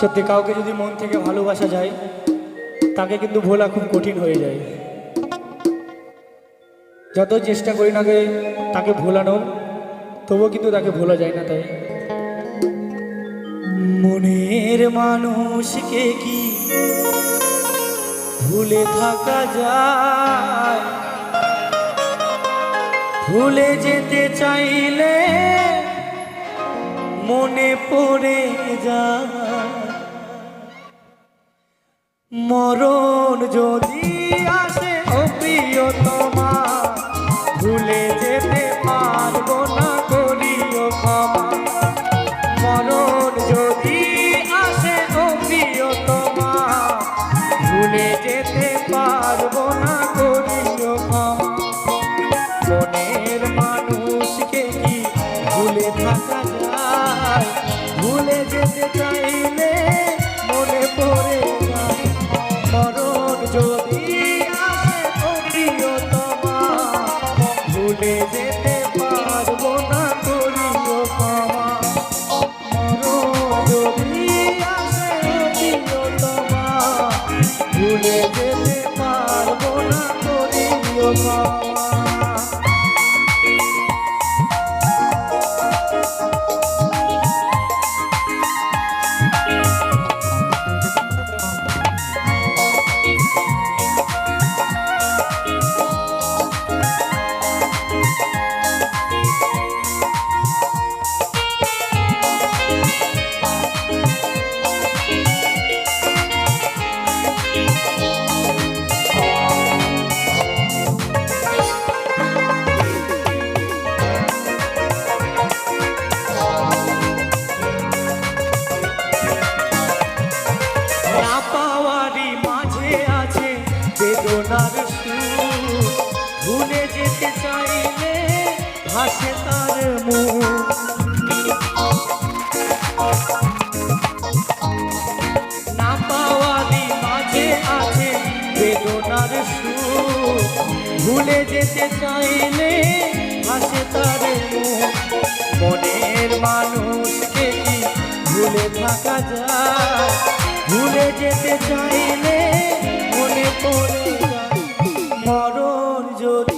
সত্যি, কাউকে যদি মন থেকে ভালোবাসা যায়, তাকে কিন্তু ভোলা খুব কঠিন হয়ে যায়। যত চেষ্টা করি না তাকে ভোলানোর, তবুও কিন্তু তাকে ভোলা যায় না তাই। মনের মানুষকে কি ভুলে থাকা যায়? ভুলে যেতে চাইলে মনে পড়ে যায়। মরণ যদি আসে, ও প্রিয়তমা ভুলে যেতে পারব না, করিও ক্ষমা। মরণ যদি আসে, ও প্রিয়তমা ভুলে যেতে পারব না, করিও ক্ষমা। মনের মানুষকে কি ভুলে থাকা ভুলে যেতে পারব না করিও ক্ষমা ভুলে যেতে চাইলে হাসে তার মনের মানুষকে কি ভুলে থাকা যায়? ভুলে যেতে চাইলে মনে পড়ে মরণ যদি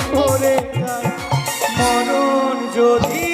যদি